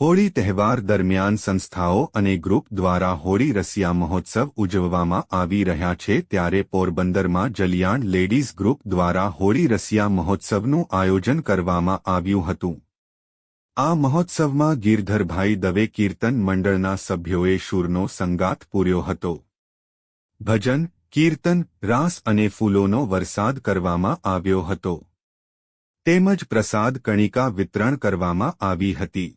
હોળી તહેવાર દરમિયાન સંસ્થાઓ અને ગ્રુપ દ્વારા હોળી રસિયા મહોત્સવ ઉજવવામાં આવી રહ્યા છે ત્યારે પોરબંદરમાં જલિયાણ લેડીઝ ગ્રુપ દ્વારા હોળી રસિયા મહોત્સવનું આયોજન કરવામાં આવ્યું હતું. આ મહોત્સવમાં ગિરધરભાઈ દવે કીર્તન મંડળના સભ્યોએ શૂરનો સંગાત પૂર્યો હતો. ભજન, કીર્તન, રાસ અને ફૂલોનો વરસાદ કરવામાં આવ્યો હતો. તેમજ પ્રસાદ કણિકા વિતરણ કરવામાં આવી હતી.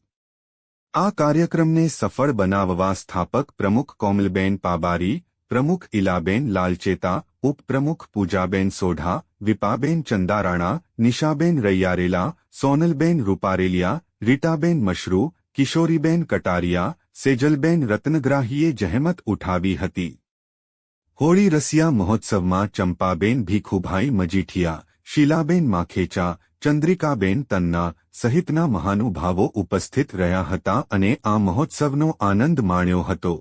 આ કાર્યક્રમને સફળ બનાવવા સ્થાપક પ્રમુખ કોમલબેન પાબારી પ્રમુખ ઇલાબેન લાલચેતા ઉપપ્રમુખ પૂજાબેન સોઢા વિપાબેન ચંદારાણા નિશાબેન રૈયારેલા સોનલબેન રૂપારેલિયા રીટાબેન મશરૂ કિશોરીબેન કટારિયા સેજલબેન રત્નગ્રાહીએ જહેમત ઉઠાવી હતી હોળી રસિયા મહોત્સવમાં ચંપાબેન ભીખુભાઈ મજીઠિયા શીલાબેન માખેચા ચંદ્રિકાબેન તન્ના સહિતના મહાનુભાવો ઉપસ્થિત રહ્યા હતા અને આ મહોત્સવનો આનંદ માણ્યો હતો.